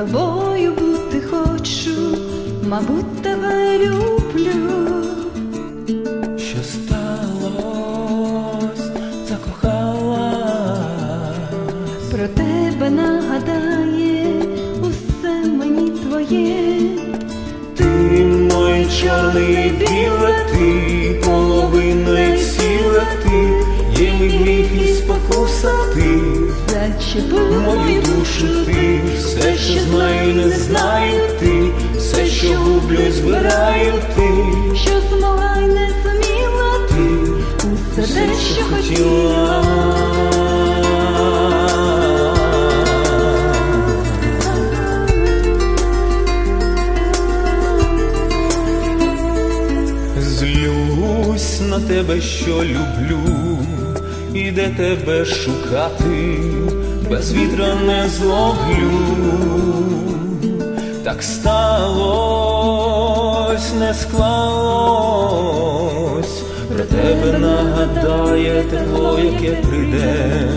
тобою бути хочу, мабуть, тебе люблю. Що сталось, закохалась, Про тебе нагадає усе мені твоє. ти мой чорний біле, ти половиною сіле, ти є мій гріх і спокуса ти, Зачепив душу ти, все, що знаю, не знаю ти, все, що гублю, збираю ти, що змогла й не зуміла ти. Усе те, що хотіла. Злюсь на тебе, що люблю, і де тебе шукати, без вітра не зловлю, так сталось, не склалось, про тебе нагадає тепло, яке прийде.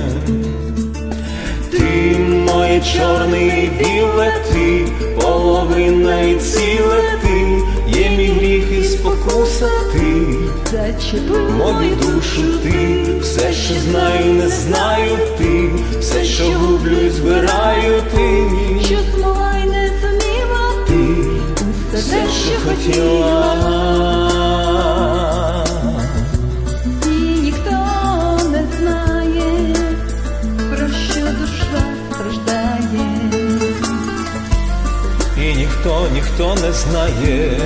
Ти моє чорне і біле, ти половина і ціле ти, є мій гріх і спокуса ти, мою душу ти, все, що знаю, не знаю ти, все, що гублю, і збираю ти, що змогла й не зуміла ти. Все, що що хотіла. І ніхто не знає, про що душа страждає. І ніхто, ніхто не знає,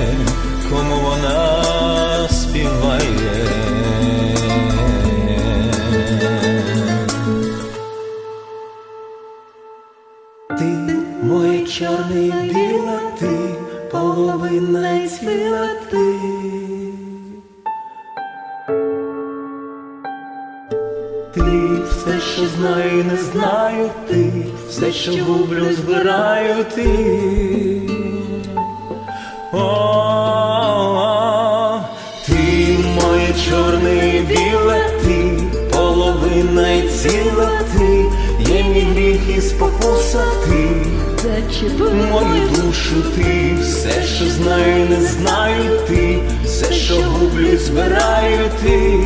Ти моє чорне і біле, ти половина і ціла ти. Ти все, що знаю, не знаю ти, все, що гублю, збираю ти. О, ти моє чорне біле, ти половина і ціла гріх і спокуса ти, Зачепив мою душу ти, все, що знаю, не знаю ти, все, що гублю, збираю ти.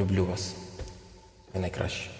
Люблю вас. Ви найкращі.